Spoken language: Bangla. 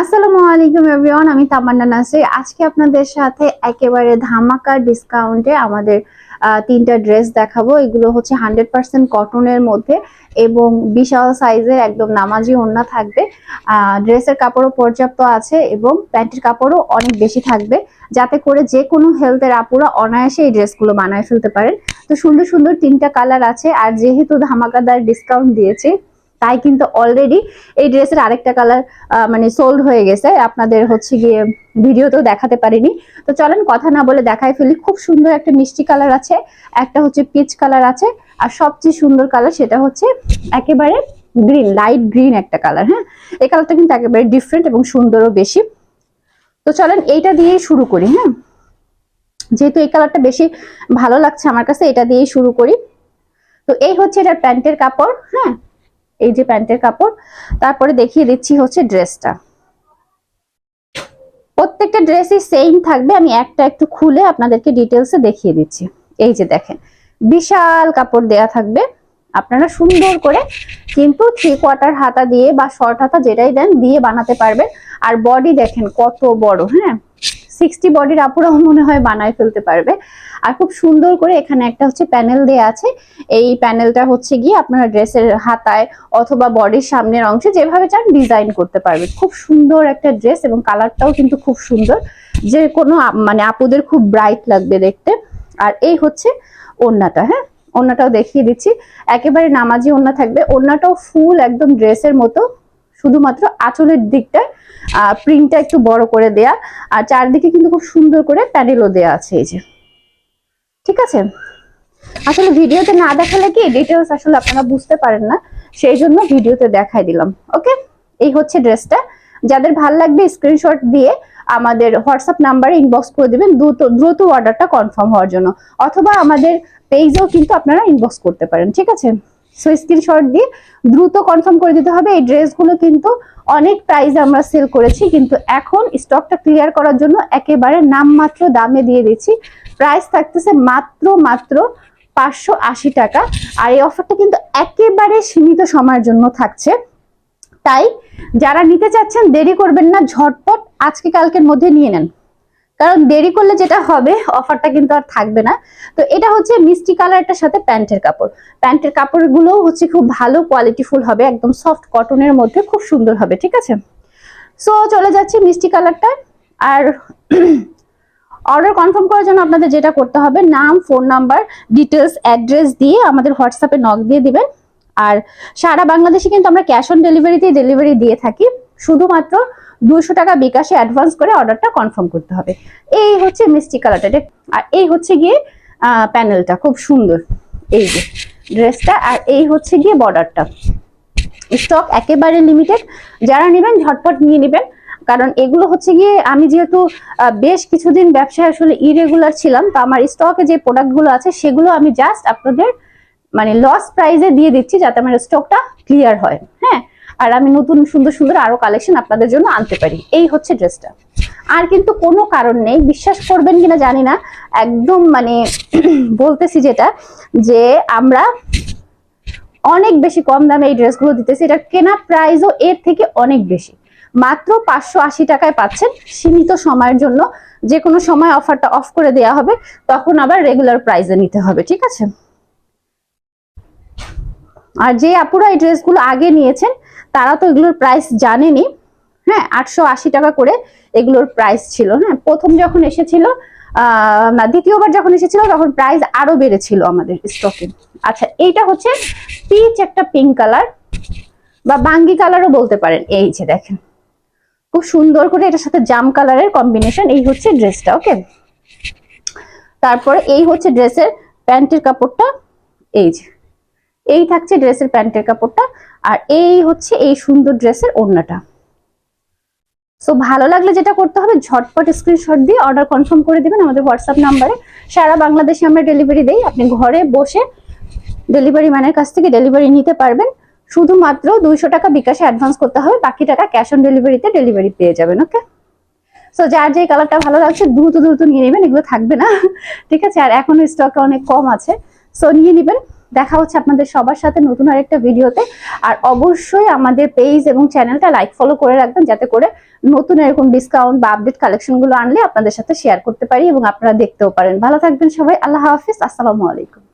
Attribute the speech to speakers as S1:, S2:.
S1: আসসালামু আলাইকুম এভরিওয়ান, আমি তামান্না নাসরি। আজকে আপনাদের সাথে একেবারে ধামাকা ডিসকাউন্টে আমাদের তিনটা ড্রেস দেখাবো। এগুলো হচ্ছে হান্ড্রেড পার্সেন্ট কটনের মধ্যে এবং বিশাল সাইজের একদম নামাজি ওড়না থাকবে। ড্রেসের কাপড়ও পর্যাপ্ত আছে এবং প্যান্টের কাপড়ও অনেক বেশি থাকবে। যাতে করে যে কোনো হেলথের আপুরা অনায়াসে এই ড্রেসগুলো বানায় ফেলতে পারেন। তো সুন্দর সুন্দর তিনটা কালার আছে আর যেহেতু ধামাকাদার ডিসকাউন্ট দিয়েছে তাই কিন্তু অলরেডি এই ড্রেসের আরেকটা কালার মানে সোল্ড হয়ে গেছে। আপনাদের হচ্ছে গিয়ে ভিডিওতেও দেখাতে পারিনি। তো চলেন কথা না বলে দেখাই ফেলি। খুব সুন্দর একটা মিষ্টি কালার আছে, একটা হচ্ছে পিচ কালার আছে, আর সবচেয়ে সুন্দর কালার সেটা হচ্ছে একেবারে গ্রিন লাইট গ্রিন একটা কালার হ্যাঁ? এই কালারটা কিন্তু একেবারে ডিফারেন্ট এবং সুন্দরও বেশি। তো চলেন এইটা দিয়েই শুরু করি হ্যাঁ? যেহেতু এই কালারটা বেশি ভালো লাগছে আমার কাছে, এটা দিয়েই শুরু করি। তো এই হচ্ছে এটার প্যান্টের কাপড় হ্যাঁ? এই যে প্যান্টের কাপড়, তারপরে দেখিয়ে দিচ্ছি হচ্ছে ড্রেসটা। প্রত্যেকটা ড্রেসই সেম থাকবে, আমি একটা একটু খুলে আপনাদেরকে ডিটেলসে দেখিয়ে দিচ্ছি। এই যে দেখেন, বিশাল কাপড় দেয়া থাকবে। আপনারা সুন্দর করে কিন্তু থ্রি কোয়ার্টার হাতা দিয়ে বা শর্ট হাতা যেটাই দেন দিয়ে বানাতে পারবেন। আর বডি দেখেন কত বড় হ্যাঁ? সিক্সটি বডির আপুরাও মনে হয় বানায় ফেলতে পারবে। আর খুব সুন্দর করে এখানে একটা হচ্ছে প্যানেল দেয়া আছে। এই প্যানেলটা হচ্ছে গিয়ে আপনারা ড্রেসের হাতায় অথবা বডির সামনের অংশে যেভাবে চান ডিজাইন করতে পারবেন। খুব সুন্দর একটা ড্রেস এবং কালারটাও কিন্তু খুব সুন্দর। যে কোনো মানে আপুদের খুব ব্রাইট লাগবে দেখতে। আর এই হচ্ছে ওড়নাটা হ্যাঁ? ওড়নাটাও দেখিয়ে দিচ্ছি। একেবারে নামাজি ওড়না থাকবে। ওড়নাটাও ফুল একদম ড্রেসের মতো। শুধুমাত্র আঁচলের দিকটা প্রিন্টটা একটু বড় করে দেয়া। আর চারদিকে কিন্তু খুব সুন্দর করে প্যানেলও দেয়া আছে এই যে। ঠিক আছে? আসলে ভিডিওতে না দেখালে কি ডিটেলস আসলে আপনারা বুঝতে পারেন না, সেই জন্য ভিডিওতে দেখাই দিলাম, ওকে? এই হচ্ছে ড্রেসটা। যাদের ভালো লাগবে স্ক্রিনশট দিয়ে আমাদের হোয়াটসঅ্যাপ নাম্বারে ইনবক্স করে দেবেন, দ্রুত দ্রুত অর্ডারটা কনফার্ম হওয়ার জন্য। অথবা আমাদের পেজেও কিন্তু আপনারা ইনবক্স করতে পারেন, ঠিক আছে? সো স্ক্রিনশট দিয়ে দ্রুত কনফার্ম করে দিতে হবে। এই ড্রেসগুলো কিন্তু অনেক প্রাইস আমরা সেল করেছি, কিন্তু এখন স্টকটা ক্লিয়ার করার জন্য একেবারে নামমাত্র দামে দিয়ে দিচ্ছি। প্রাইস থাকতেছে মাত্র মাত্র পাঁচশো আশি টাকা। আর এই অফারটা কিন্তু একেবারে সীমিত সময়ের জন্য থাকছে। তাই যারা নিতে চাচ্ছেন, দেরি করবেন না, ঝটপট আজকে কালকের মধ্যে নিয়ে নেন। কারণ দেরি করলে যেটা হবে অফারটা কিন্তু আর থাকবে না। তো এটা হচ্ছে মিষ্টি কালারটার সাথে প্যান্টের কাপড়। প্যান্টের কাপড়গুলো হচ্ছে খুব ভালো কোয়ালিটিফুল হবে, একদম সফট কটনের মধ্যে খুব সুন্দর হবে, ঠিক আছে? সো চলে যাচ্ছে মিষ্টি কালারটা আর অর্ডার কনফার্ম করার জন্য আপনাদের যেটা করতে হবে, নাম ফোন নাম্বার ডিটেলস অ্যাড্রেস দিয়ে আমাদের হোয়াটসঅ্যাপে নক দিয়ে দিবেন। আর সারা বাংলাদেশে কিন্তু আমরা ক্যাশ অন ডেলিভারিতেই ডেলিভারি দিয়ে থাকি। শুধুমাত্র দুশো টাকা বিকাশে অ্যাডভান্স করে অর্ডারটা কনফার্ম করতে হবে। এই হচ্ছে মিষ্টি কালারটা আর এই হচ্ছে গিয়ে প্যানেলটা খুব সুন্দর। এই যে ড্রেসটা আর এই হচ্ছে গিয়ে বর্ডারটা স্টক একেবারে লিমিটেড যারা নেবেন, ঝটপট নিয়ে নেবেন। কারণ এগুলো হচ্ছে গিয়ে আমি যেহেতু বেশ কিছুদিন ব্যবসায় আসলে ইরেগুলার ছিলাম, তো আমার স্টকে যে প্রোডাক্টগুলো আছে, সেগুলো আমি জাস্ট আপনাদের মানে লস প্রাইজে দিয়ে দিচ্ছি, যাতে আমার স্টকটা ক্লিয়ার হয়। হ্যাঁ? আর আমি নতুন সুন্দর সুন্দর আরও কালেকশন আপনাদের জন্য আনতে পারি। এই হচ্ছে ড্রেসটা। আর কিন্তু কোনো কারণ নেই, বিশ্বাস করবেন কিনা জানি না। একদম মানে বলতেছি যেটা, যে আমরা অনেক বেশি কম দামে এই ড্রেসগুলো দিতেছি। এটা কেনা প্রাইসও এর থেকে অনেক বেশি। মাত্র পাঁচশো আশি টাকায় পাচ্ছেন। সীমিত সময়ের জন্য যে কোনো সময় অফারটা অফ করে দেওয়া হবে, তখন আবার রেগুলার প্রাইসে নিতে হবে, ঠিক আছে? আর যে আপুরা এই ড্রেসগুলো আগে নিয়েছেন তারা তো এগুলোর প্রাইস জানেনি। হ্যাঁ আটশো আশি টাকা করে এগুলোর প্রাইস ছিল। হ্যাঁ প্রথম যখন এসেছিল না, দ্বিতীয়বার যখন এসেছিল, তখন প্রাইস আরও বেড়েছিল আমাদের স্টকে আচ্ছা এইটা হচ্ছে পিচ একটা পিঙ্ক কালার বা বাঙ্গি কালারও বলতে পারেন। এই যে দেখেন, খুব সুন্দর করে এটার সাথে জাম কালারের কম্বিনেশন এই হচ্ছে ড্রেসটা ওকে তারপরে এই হচ্ছে ড্রেসের প্যান্টের কাপড়টা, এই যে, এই থাকছে ড্রেসের প্যান্টের কাপড়টা। আর এই হচ্ছে এই সুন্দর ড্রেসের ওড়নাটা। সো ভালো লাগলে যেটা করতে হবে, ঝটপট স্ক্রিনশট দিয়ে অর্ডার কনফার্ম করে দিবেন আমাদের হোয়াটসঅ্যাপ নাম্বারে সারা বাংলাদেশে আমরা ডেলিভারি দেই, আপনি ঘরে বসে ডেলিভারি ম্যানের কাছ থেকে ডেলিভারি নিতে পারবেন। শুধুমাত্র দুইশো টাকা বিকাশে অ্যাডভান্স করতে হবে, বাকি টাকা ক্যাশ অন ডেলিভারিতে ডেলিভারি পেয়ে যাবেন ওকে সো যার যে কালারটা ভালো লাগছে, দ্রুত দ্রুত নিয়ে নেবেন, এগুলো থাকবে না। ঠিক আছে, আর এখনও স্টকে অনেক কম আছে। সো নিয়ে নেবেন। দেখা হচ্ছে আপনাদের সবার সাথে নতুন আরেকটা ভিডিওতে। আর অবশ্যই আমাদের পেজ এবং চ্যানেলটা লাইক ফলো করে রাখবেন যাতে করে নতুন এরকম ডিসকাউন্ট বা আপডেট কালেকশনগুলো আনলে আপনাদের সাথে শেয়ার করতে পারি এবং আপনারা দেখতেও পারেন। ভালো থাকবেন সবাই, আল্লাহ হাফিজ, আসসালামু আলাইকুম।